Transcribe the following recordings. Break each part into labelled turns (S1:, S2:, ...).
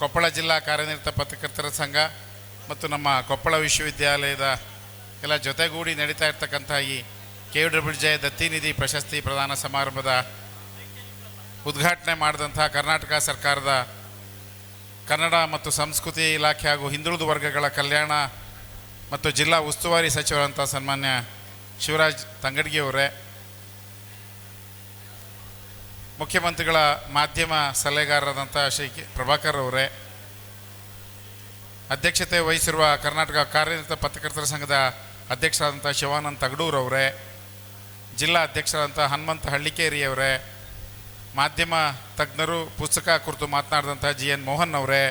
S1: ಕೊಪ್ಪಳ ಜಿಲ್ಲಾ ಕಾರ್ಯನಿರತ ಪತ್ರಕರ್ತರ ಸಂಘ ಮತ್ತು ನಮ್ಮ ಕೊಪ್ಪಳ ವಿಶ್ವವಿದ್ಯಾಲಯದ ಎಲ್ಲ ಜೊತೆಗೂಡಿ ನಡೀತಾ ಇರ್ತಕ್ಕಂಥ ಈ ಕೆ ಡಬ್ಲ್ಯೂ ಜೆ ದತ್ತಿನಿಧಿ ಪ್ರಶಸ್ತಿ ಪ್ರದಾನ ಸಮಾರಂಭದ ಉದ್ಘಾಟನೆ ಮಾಡಿದಂಥ ಕರ್ನಾಟಕ ಸರ್ಕಾರದ ಕನ್ನಡ ಮತ್ತು ಸಂಸ್ಕೃತಿ ಇಲಾಖೆ ಹಾಗೂ ಹಿಂದುಳಿದ ವರ್ಗಗಳ ಕಲ್ಯಾಣ ಮತ್ತು ಜಿಲ್ಲಾ ಉಸ್ತುವಾರಿ ಸಚಿವರಂಥ ಸನ್ಮಾನ್ಯ ಶಿವರಾಜ್ ತಂಗಡ್ಗಿ ಅವರೇ ಮುಖ್ಯಮಂತ್ರಿಗಳ ಮಾಧ್ಯಮ ಸಲಹೆಗಾರರಾದಂಥ ಶ್ರೀ ಪ್ರಭಾಕರ್ ಅವರೇ, ಅಧ್ಯಕ್ಷತೆ ವಹಿಸಿರುವ ಕರ್ನಾಟಕ ಕಾರ್ಯನಿರತ ಪತ್ರಕರ್ತರ ಸಂಘದ ಅಧ್ಯಕ್ಷರಾದಂಥ ಶಿವಾನಂದ್ ತಗಡೂರ್ ಅವರೇ, ಜಿಲ್ಲಾ ಅಧ್ಯಕ್ಷರಾದಂಥ ಹನುಮಂತ ಹಳ್ಳಿಕೇರಿ ಅವರೇ, ಮಾಧ್ಯಮ ತಜ್ಞರು ಪುಸ್ತಕ ಕುರಿತು ಮಾತನಾಡಿದಂಥ ಜಿ ಎನ್ ಮೋಹನ್ ಅವರೇ,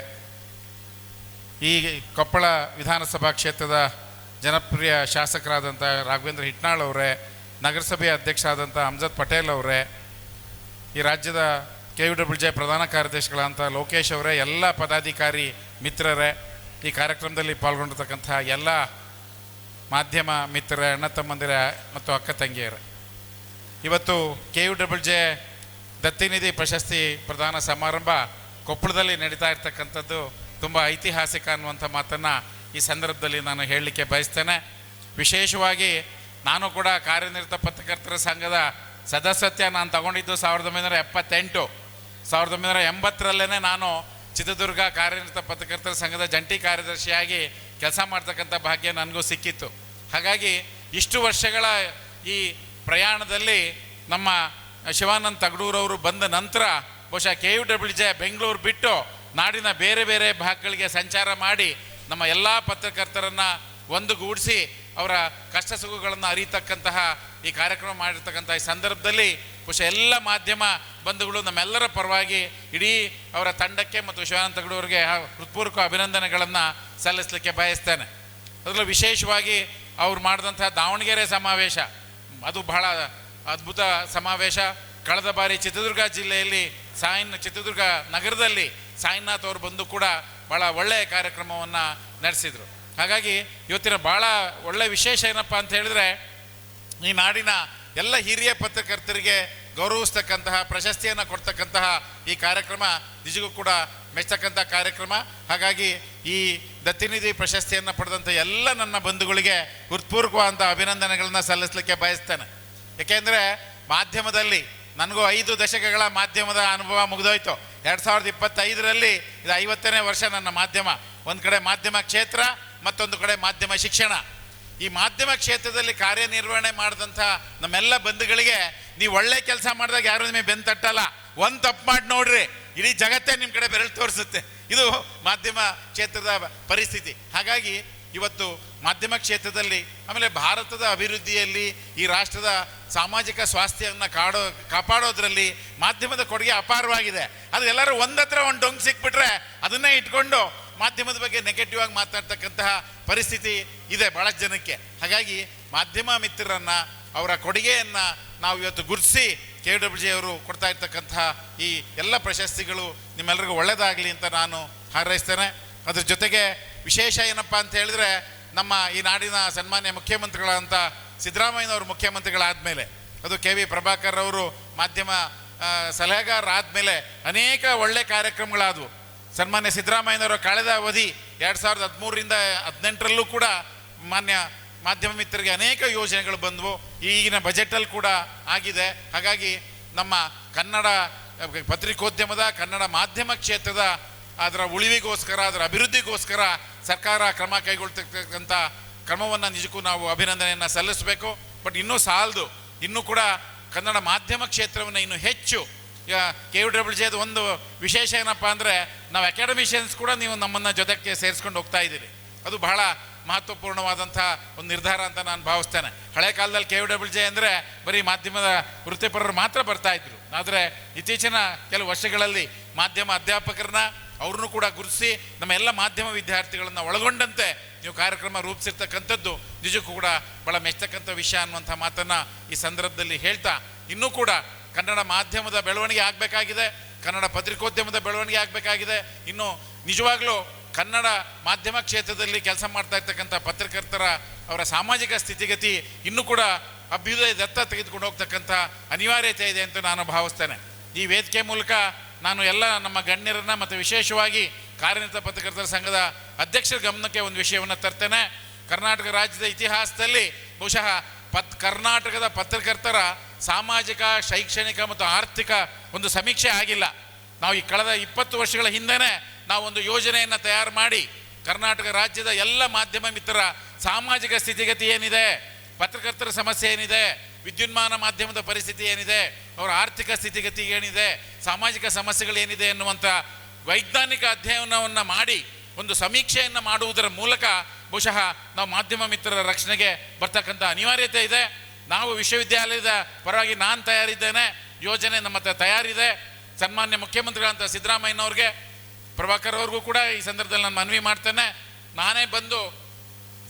S1: ಈ ಕೊಪ್ಪಳ ವಿಧಾನಸಭಾ ಕ್ಷೇತ್ರದ ಜನಪ್ರಿಯ ಶಾಸಕರಾದಂಥ ರಾಘವೇಂದ್ರ ಹಿಟ್ನಾಳ್ ಅವರೇ, ನಗರಸಭೆಯ ಅಧ್ಯಕ್ಷರಾದಂಥ ಅಮ್ಜದ್ ಪಟೇಲ್ ಅವರೇ ಈ ರಾಜ್ಯದ ಕೆ ಯು ಡಬ್ಲ್ಯೂ ಜೆ ಪ್ರಧಾನ ಕಾರ್ಯದರ್ಶಿಗಳಂತ ಲೋಕೇಶ್ ಅವರೇ, ಎಲ್ಲ ಪದಾಧಿಕಾರಿ ಮಿತ್ರರೇ, ಈ ಕಾರ್ಯಕ್ರಮದಲ್ಲಿ ಪಾಲ್ಗೊಂಡಿರ್ತಕ್ಕಂಥ ಎಲ್ಲ ಮಾಧ್ಯಮ ಮಿತ್ರ ಅಣ್ಣ ತಮ್ಮಂದಿರ ಮತ್ತು ಅಕ್ಕ ತಂಗಿಯರ. ಇವತ್ತು ಕೆ ಯು ಡಬ್ಲ್ಯೂ ಜೆ ದತ್ತಿನಿಧಿ ಪ್ರಶಸ್ತಿ ಪ್ರದಾನ ಸಮಾರಂಭ ಕೊಪ್ಪಳದಲ್ಲಿ ನಡೀತಾ ಇರ್ತಕ್ಕಂಥದ್ದು ತುಂಬ ಐತಿಹಾಸಿಕ ಅನ್ನುವಂಥ ಮಾತನ್ನು ಈ ಸಂದರ್ಭದಲ್ಲಿ ನಾನು ಹೇಳಲಿಕ್ಕೆ ಬಯಸ್ತೇನೆ. ವಿಶೇಷವಾಗಿ ನಾನು ಕೂಡ ಕಾರ್ಯನಿರತ ಪತ್ರಕರ್ತರ ಸಂಘದ ಸದಸ್ಯತ್ವ ನಾನು ತಗೊಂಡಿದ್ದು ಸಾವಿರದ ಒಂಬೈನೂರ ಎಪ್ಪತ್ತೆಂಟು. ಸಾವಿರದ ಒಂಬೈನೂರ ಎಂಬತ್ತರಲ್ಲೇ ನಾನು ಚಿತ್ರದುರ್ಗ ಕಾರ್ಯನಿರತ ಪತ್ರಕರ್ತರ ಸಂಘದ ಜಂಟಿ ಕಾರ್ಯದರ್ಶಿಯಾಗಿ ಕೆಲಸ ಮಾಡ್ತಕ್ಕಂಥ ಭಾಗ್ಯ ನನಗೂ ಸಿಕ್ಕಿತ್ತು. ಹಾಗಾಗಿ ಇಷ್ಟು ವರ್ಷಗಳ ಈ ಪ್ರಯಾಣದಲ್ಲಿ ನಮ್ಮ ಶಿವಾನಂದ್ ತಗಡೂರವರು ಬಂದ ನಂತರ ಬಹುಶಃ K U W J Bengaluru ಬಿಟ್ಟು ನಾಡಿನ ಬೇರೆ ಬೇರೆ ಭಾಗಗಳಿಗೆ ಸಂಚಾರ ಮಾಡಿ ನಮ್ಮ ಎಲ್ಲ ಪತ್ರಕರ್ತರನ್ನು ಒಂದುಗೂಡಿಸಿ ಅವರ ಕಷ್ಟ ಸುಖಗಳನ್ನು ಅರಿತಕ್ಕಂತಹ ಈ ಕಾರ್ಯಕ್ರಮ ಮಾಡಿರ್ತಕ್ಕಂಥ ಈ ಸಂದರ್ಭದಲ್ಲಿ ಬಹುಶಃ ಎಲ್ಲ ಮಾಧ್ಯಮ ಬಂಧುಗಳು ನಮ್ಮೆಲ್ಲರ ಪರವಾಗಿ ಇಡೀ ಅವರ ತಂಡಕ್ಕೆ ಮತ್ತು ಶಿವಾನಂದ ತಗಡೂರಿಗೆ ಹೃತ್ಪೂರ್ವಕ ಅಭಿನಂದನೆಗಳನ್ನು ಸಲ್ಲಿಸಲಿಕ್ಕೆ ಬಯಸ್ತೇನೆ. ಅದರಲ್ಲೂ ವಿಶೇಷವಾಗಿ ಅವ್ರು ಮಾಡಿದಂಥ ದಾವಣಗೆರೆ ಸಮಾವೇಶ, ಅದು ಬಹಳ ಅದ್ಭುತ ಸಮಾವೇಶ. ಕಳೆದ ಬಾರಿ ಚಿತ್ರದುರ್ಗ ಜಿಲ್ಲೆಯಲ್ಲಿ ಸಾಯಿನ್, ಚಿತ್ರದುರ್ಗ ನಗರದಲ್ಲಿ ಸಾಯಿನಾಥ್ ಅವರು ಬಂದು ಕೂಡ ಭಾಳ ಒಳ್ಳೆಯ ಕಾರ್ಯಕ್ರಮವನ್ನು ನಡೆಸಿದರು. ಹಾಗಾಗಿ ಇವತ್ತಿನ ಭಾಳ ಒಳ್ಳೆಯ ವಿಶೇಷ ಏನಪ್ಪ ಅಂತ ಹೇಳಿದ್ರೆ, ಈ ನಾಡಿನ ಎಲ್ಲ ಹಿರಿಯ ಪತ್ರಕರ್ತರಿಗೆ ಗೌರವಿಸ್ತಕ್ಕಂತಹ, ಪ್ರಶಸ್ತಿಯನ್ನು ಕೊಡ್ತಕ್ಕಂತಹ ಈ ಕಾರ್ಯಕ್ರಮ, ನಿಜಕ್ಕೂ ಕೂಡ ಮೆಚ್ಚತಕ್ಕಂಥ ಕಾರ್ಯಕ್ರಮ. ಹಾಗಾಗಿ ಈ ದತ್ತಿನಿಧಿ ಪ್ರಶಸ್ತಿಯನ್ನು ಪಡೆದಂಥ ಎಲ್ಲ ನನ್ನ ಬಂಧುಗಳಿಗೆ ಹೃತ್ಪೂರ್ವಕವಾದಂಥ ಅಭಿನಂದನೆಗಳನ್ನ ಸಲ್ಲಿಸಲಿಕ್ಕೆ ಬಯಸ್ತೇನೆ. ಏಕೆಂದರೆ ಮಾಧ್ಯಮದಲ್ಲಿ, ನನಗೂ ಐದು ದಶಕಗಳ ಮಾಧ್ಯಮದ ಅನುಭವ ಮುಗಿದೋಯ್ತು. ಎರಡು ಸಾವಿರದ ಇಪ್ಪತ್ತೈದರಲ್ಲಿ ಇದು ಐವತ್ತನೇ ವರ್ಷ ನನ್ನ ಮಾಧ್ಯಮ. ಒಂದು ಕಡೆ ಮಾಧ್ಯಮ ಕ್ಷೇತ್ರ ಮತ್ತೊಂದು ಕಡೆ ಮಾಧ್ಯಮ ಶಿಕ್ಷಣ. ಈ ಮಾಧ್ಯಮ ಕ್ಷೇತ್ರದಲ್ಲಿ ಕಾರ್ಯನಿರ್ವಹಣೆ ಮಾಡಿದಂಥ ನಮ್ಮೆಲ್ಲ ಬಂಧುಗಳಿಗೆ ನೀವು ಒಳ್ಳೆ ಕೆಲಸ ಮಾಡಿದಾಗ ಯಾರು ನಿಮಗೆ ಬೆನ್ ತಟ್ಟಲ್ಲ. ಒಂದು ತಪ್ಪು ಮಾಡಿ ನೋಡ್ರಿ. ಇಡೀ ಜಗತ್ತೇ ನಿಮ್ಮ ಕಡೆ ಬೆರಳು ತೋರಿಸುತ್ತೆ. ಇದು ಮಾಧ್ಯಮ ಕ್ಷೇತ್ರದ ಪರಿಸ್ಥಿತಿ. ಹಾಗಾಗಿ ಇವತ್ತು ಮಾಧ್ಯಮ ಕ್ಷೇತ್ರದಲ್ಲಿ ಆಮೇಲೆ ಭಾರತದ ಅಭಿವೃದ್ಧಿಯಲ್ಲಿ ಈ ರಾಷ್ಟ್ರದ ಸಾಮಾಜಿಕ ಸ್ವಾಸ್ಥ್ಯವನ್ನು ಕಾಡೋ, ಕಾಪಾಡೋದ್ರಲ್ಲಿ ಮಾಧ್ಯಮದ ಕೊಡುಗೆ ಅಪಾರವಾಗಿದೆ. ಅದು ಎಲ್ಲರೂ ಒಂದತ್ರ ಒಂದು ಡೊಂಗ್ ಸಿಕ್ಬಿಟ್ರೆ ಅದನ್ನೇ ಇಟ್ಕೊಂಡು ಮಾಧ್ಯಮದ ಬಗ್ಗೆ ನೆಗೆಟಿವ್ ಆಗಿ ಮಾತಾಡ್ತಕ್ಕಂತಹ ಪರಿಸ್ಥಿತಿ ಇದೆ ಬಹಳ ಜನಕ್ಕೆ. ಹಾಗಾಗಿ ಮಾಧ್ಯಮ ಮಿತ್ರರನ್ನ, ಅವರ ಕೊಡುಗೆಯನ್ನು ನಾವು ಇವತ್ತು ಗುರುತಿಸಿ ಕೆ ಡಬ್ಲ್ಯೂ ಜಿ ಅವರು ಕೊಡ್ತಾ ಇರ್ತಕ್ಕಂತಹ ಈ ಎಲ್ಲ ಪ್ರಶಸ್ತಿಗಳು ನಿಮ್ಮೆಲ್ಲರಿಗೂ ಒಳ್ಳೆಯದಾಗಲಿ ಅಂತ ನಾನು ಹಾರೈಸ್ತೇನೆ. ಅದ್ರ ಜೊತೆಗೆ ವಿಶೇಷ ಏನಪ್ಪ ಅಂತ ಹೇಳಿದ್ರೆ ನಮ್ಮ ಈ ನಾಡಿನ ಸನ್ಮಾನ್ಯ ಮುಖ್ಯಮಂತ್ರಿಗಳಂತ ಸಿದ್ದರಾಮಯ್ಯನವರು ಮುಖ್ಯಮಂತ್ರಿಗಳಾದಮೇಲೆ, ಅದು ಕೆ ವಿ ಪ್ರಭಾಕರ್ ಅವರು ಮಾಧ್ಯಮ ಸಲಹೆಗಾರರಾದ ಮೇಲೆ ಅನೇಕ ಒಳ್ಳೆ ಕಾರ್ಯಕ್ರಮಗಳಾದವು. ಸನ್ಮಾನ್ಯ ಸಿದ್ದರಾಮಯ್ಯನವರು ಕಳೆದ ಅವಧಿ ಎರಡು ಸಾವಿರದ ಹದಿಮೂರರಿಂದ ಹದಿನೆಂಟರಲ್ಲೂ ಕೂಡ ಮಾನ್ಯ ಮಾಧ್ಯಮ ಮಿತ್ರರಿಗೆ ಅನೇಕ ಯೋಜನೆಗಳು ಬಂದವು. ಈಗಿನ ಬಜೆಟಲ್ಲಿ ಕೂಡ ಆಗಿದೆ. ಹಾಗಾಗಿ ನಮ್ಮ ಕನ್ನಡ ಪತ್ರಿಕೋದ್ಯಮದ, ಕನ್ನಡ ಮಾಧ್ಯಮ ಕ್ಷೇತ್ರದ ಅದರ ಉಳಿವಿಗೋಸ್ಕರ, ಅದರ ಅಭಿವೃದ್ಧಿಗೋಸ್ಕರ ಸರ್ಕಾರ ಕ್ರಮ ಕೈಗೊಳ್ತಕ್ಕಂಥ ಕ್ರಮವನ್ನು ನಿಜಕ್ಕೂ ನಾವು ಅಭಿನಂದನೆಯನ್ನು ಸಲ್ಲಿಸಬೇಕು. ಬಟ್ ಇನ್ನೂ ಸಾಲದು. ಇನ್ನೂ ಕೂಡ ಕನ್ನಡ ಮಾಧ್ಯಮ ಕ್ಷೇತ್ರವನ್ನು ಇನ್ನೂ ಹೆಚ್ಚು ಈಗ ಕೆ ಯು ಡಬ್ಲ್ಯೂ ಜೆದು ಒಂದು ವಿಶೇಷ ಏನಪ್ಪ ಅಂದರೆ ನಾವು ಅಕಾಡೆಮಿಷಿಯನ್ಸ್ ಕೂಡ ನೀವು ನಮ್ಮನ್ನು ಜೊತೆಗೆ ಸೇರಿಸ್ಕೊಂಡು ಹೋಗ್ತಾ ಇದ್ದೀರಿ. ಅದು ಬಹಳ ಮಹತ್ವಪೂರ್ಣವಾದಂಥ ಒಂದು ನಿರ್ಧಾರ ಅಂತ ನಾನು ಭಾವಿಸ್ತೇನೆ. ಹಳೆ ಕಾಲದಲ್ಲಿ ಕೆ ಯು ಡಬ್ಲ್ಯೂ ಜೆ ಅಂದರೆ ಬರೀ ಮಾಧ್ಯಮದ ವೃತ್ತಿಪರರು ಮಾತ್ರ ಬರ್ತಾ ಇದ್ರು. ಆದರೆ ಇತ್ತೀಚಿನ ಕೆಲವು ವರ್ಷಗಳಲ್ಲಿ ಮಾಧ್ಯಮ ಅಧ್ಯಾಪಕರನ್ನ ಅವ್ರನ್ನೂ ಕೂಡ ಗುರುತಿಸಿ ನಮ್ಮ ಎಲ್ಲ ಮಾಧ್ಯಮ ವಿದ್ಯಾರ್ಥಿಗಳನ್ನು ಒಳಗೊಂಡಂತೆ ನೀವು ಕಾರ್ಯಕ್ರಮ ರೂಪಿಸಿರ್ತಕ್ಕಂಥದ್ದು ನಿಜಕ್ಕೂ ಕೂಡ ಭಾಳ ಮೆಚ್ಚತಕ್ಕಂಥ ವಿಷಯ ಅನ್ನುವಂಥ ಮಾತನ್ನು ಈ ಸಂದರ್ಭದಲ್ಲಿ ಹೇಳ್ತಾ ಇನ್ನೂ ಕೂಡ ಕನ್ನಡ ಮಾಧ್ಯಮದ ಬೆಳವಣಿಗೆ ಆಗಬೇಕಾಗಿದೆ, ಕನ್ನಡ ಪತ್ರಿಕೋದ್ಯಮದ ಬೆಳವಣಿಗೆ ಆಗಬೇಕಾಗಿದೆ. ಇನ್ನು ನಿಜವಾಗ್ಲೂ ಕನ್ನಡ ಮಾಧ್ಯಮ ಕ್ಷೇತ್ರದಲ್ಲಿ ಕೆಲಸ ಮಾಡ್ತಾ ಇರ್ತಕ್ಕಂಥ ಪತ್ರಕರ್ತರ ಅವರ ಸಾಮಾಜಿಕ ಸ್ಥಿತಿಗತಿ ಇನ್ನೂ ಕೂಡ ಅಭ್ಯುದಯದತ್ತ ತೆಗೆದುಕೊಂಡು ಹೋಗ್ತಕ್ಕಂಥ ಅನಿವಾರ್ಯತೆ ಇದೆ ಅಂತ ನಾನು ಭಾವಿಸ್ತೇನೆ. ಈ ವೇದಿಕೆ ಮೂಲಕ ನಾನು ಎಲ್ಲ ನಮ್ಮ ಗಣ್ಯರನ್ನ ಮತ್ತು ವಿಶೇಷವಾಗಿ ಕಾರ್ಯನಿರತ ಪತ್ರಕರ್ತರ ಸಂಘದ ಅಧ್ಯಕ್ಷರ ಗಮನಕ್ಕೆ ಒಂದು ವಿಷಯವನ್ನು ತರ್ತೇನೆ. ಕರ್ನಾಟಕ ರಾಜ್ಯದ ಇತಿಹಾಸದಲ್ಲಿ ಬಹುಶಃ ಪತ್, ಕರ್ನಾಟಕದ ಪತ್ರಕರ್ತರ ಸಾಮಾಜಿಕ, ಶೈಕ್ಷಣಿಕ ಮತ್ತು ಆರ್ಥಿಕ ಒಂದು ಸಮೀಕ್ಷೆ ಆಗಿಲ್ಲ. ನಾವು ಈ ಕಳೆದ ಇಪ್ಪತ್ತು ವರ್ಷಗಳ ಹಿಂದೆನೇ ನಾವು ಒಂದು ಯೋಜನೆಯನ್ನು ತಯಾರು ಮಾಡಿ ಕರ್ನಾಟಕ ರಾಜ್ಯದ ಎಲ್ಲ ಮಾಧ್ಯಮ ಮಿತ್ರರ ಸಾಮಾಜಿಕ ಸ್ಥಿತಿಗತಿ ಏನಿದೆ, ಪತ್ರಕರ್ತರ ಸಮಸ್ಯೆ ಏನಿದೆ, ವಿದ್ಯುನ್ಮಾನ ಮಾಧ್ಯಮದ ಪರಿಸ್ಥಿತಿ ಏನಿದೆ, ಅವರ ಆರ್ಥಿಕ ಸ್ಥಿತಿಗತಿ ಏನಿದೆ, ಸಾಮಾಜಿಕ ಸಮಸ್ಯೆಗಳೇನಿದೆ ಎನ್ನುವಂಥ ವೈಜ್ಞಾನಿಕ ಅಧ್ಯಯನವನ್ನು ಮಾಡಿ ಒಂದು ಸಮೀಕ್ಷೆಯನ್ನು ಮಾಡುವುದರ ಮೂಲಕ ಬಹುಶಃ ನಾವು ಮಾಧ್ಯಮ ಮಿತ್ರರ ರಕ್ಷಣೆಗೆ ಬರ್ತಕ್ಕಂಥ ಅನಿವಾರ್ಯತೆ ಇದೆ. ನಾವು ವಿಶ್ವವಿದ್ಯಾಲಯದ ಪರವಾಗಿ ನಾನು ತಯಾರಿದ್ದೇನೆ. ಯೋಜನೆ ನಮ್ಮ ಹತ್ರ ತಯಾರಿದೆ. ಸನ್ಮಾನ್ಯ ಮುಖ್ಯಮಂತ್ರಿಗಳಂತ ಸಿದ್ದರಾಮಯ್ಯನವ್ರಿಗೆ, ಪ್ರಭಾಕರ್ ಅವ್ರಿಗೂ ಕೂಡ ಈ ಸಂದರ್ಭದಲ್ಲಿ ನಾನು ಮನವಿ ಮಾಡ್ತೇನೆ. ನಾನೇ ಬಂದು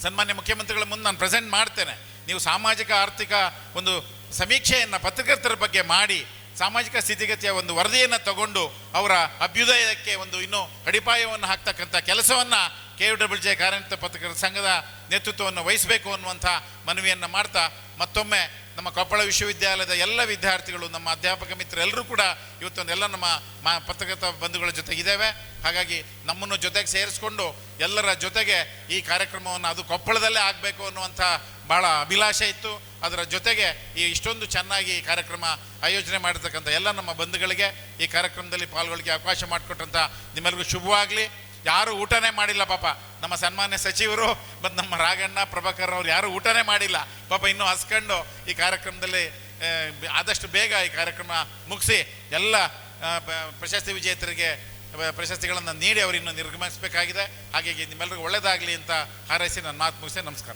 S1: ಸನ್ಮಾನ್ಯ ಮುಖ್ಯಮಂತ್ರಿಗಳ ಮುಂದೆ ನಾನು ಪ್ರೆಸೆಂಟ್ ಮಾಡ್ತೇನೆ. ನೀವು ಸಾಮಾಜಿಕ, ಆರ್ಥಿಕ ಒಂದು ಸಮೀಕ್ಷೆಯನ್ನು ಪತ್ರಕರ್ತರ ಬಗ್ಗೆ ಮಾಡಿ, ಸಾಮಾಜಿಕ ಸ್ಥಿತಿಗತಿಯ ಒಂದು ವರದಿಯನ್ನು ತಗೊಂಡು ಅವರ ಅಭ್ಯುದಯಕ್ಕೆ ಒಂದು ಇನ್ನೂ ಅಡಿಪಾಯವನ್ನು ಹಾಕ್ತಕ್ಕಂಥ ಕೆಲಸವನ್ನು ಕೆ ಯು ಡಬ್ಲ್ಯೂ ಜೆ ಕಾರ್ಯನಿರತ ಪತ್ರಕರ್ತರ ಸಂಘದ ನೇತೃತ್ವವನ್ನು ವಹಿಸಬೇಕು ಅನ್ನುವಂಥ ಮನವಿಯನ್ನು ಮಾಡ್ತಾ ಮತ್ತೊಮ್ಮೆ ನಮ್ಮ ಕೊಪ್ಪಳ ವಿಶ್ವವಿದ್ಯಾಲಯದ ಎಲ್ಲ ವಿದ್ಯಾರ್ಥಿಗಳು, ನಮ್ಮ ಅಧ್ಯಾಪಕ ಮಿತ್ರರೆಲ್ಲರೂ ಕೂಡ ಇವತ್ತೊಂದು ಎಲ್ಲ ನಮ್ಮ ಮಾ ಪತ್ರಕರ್ತ ಬಂಧುಗಳ ಜೊತೆಗಿದ್ದೇವೆ ಹಾಗಾಗಿ ನಮ್ಮನ್ನು ಜೊತೆಗೆ ಸೇರಿಸ್ಕೊಂಡು ಎಲ್ಲರ ಜೊತೆಗೆ ಈ ಕಾರ್ಯಕ್ರಮವನ್ನು ಅದು ಕೊಪ್ಪಳದಲ್ಲೇ ಆಗಬೇಕು ಅನ್ನುವಂಥ ಭಾಳ ಅಭಿಲಾಷೆ ಇತ್ತು. ಅದರ ಜೊತೆಗೆ ಈ ಇಷ್ಟೊಂದು ಚೆನ್ನಾಗಿ ಈ ಕಾರ್ಯಕ್ರಮ ಆಯೋಜನೆ ಮಾಡಿರ್ತಕ್ಕಂಥ ಎಲ್ಲ ನಮ್ಮ ಬಂಧುಗಳಿಗೆ ಈ ಕಾರ್ಯಕ್ರಮದಲ್ಲಿ ಪಾಲ್ಗೊಳ್ಳಿಕ್ಕೆ ಅವಕಾಶ ಮಾಡಿಕೊಟ್ಟಂಥ ನಿಮ್ಮೆಲ್ಲರಿಗೂ ಶುಭವಾಗಲಿ. ಯಾರು ಊಟನೇ ಮಾಡಿಲ್ಲ ಪಾಪ. ನಮ್ಮ ಸನ್ಮಾನ್ಯ ಸಚಿವರು, ಮತ್ತು ನಮ್ಮ ರಾಗಣ್ಣ, ಪ್ರಭಾಕರ್ ಅವ್ರು ಯಾರು ಊಟನೇ ಮಾಡಿಲ್ಲ. ಪಾಪ ಇನ್ನೂ ಹಸ್ಕೊಂಡು ಈ ಕಾರ್ಯಕ್ರಮದಲ್ಲಿ ಆದಷ್ಟು ಬೇಗ ಈ ಕಾರ್ಯಕ್ರಮ ಮುಗಿಸಿ ಎಲ್ಲ ಪ್ರಶಸ್ತಿ ವಿಜೇತರಿಗೆ ಪ್ರಶಸ್ತಿಗಳನ್ನು ನೀಡಿ ಅವರಿನ್ನು ನಿರ್ಗಮಿಸಬೇಕಾಗಿದೆ. ಹಾಗಾಗಿ ನಿಮ್ಮೆಲ್ಲರಿಗೂ ಒಳ್ಳೆಯದಾಗಲಿ ಅಂತ ಹಾರೈಸಿ ನನ್ನ ಮಾತು ಮುಗಿಸಿ ನಮಸ್ಕಾರ.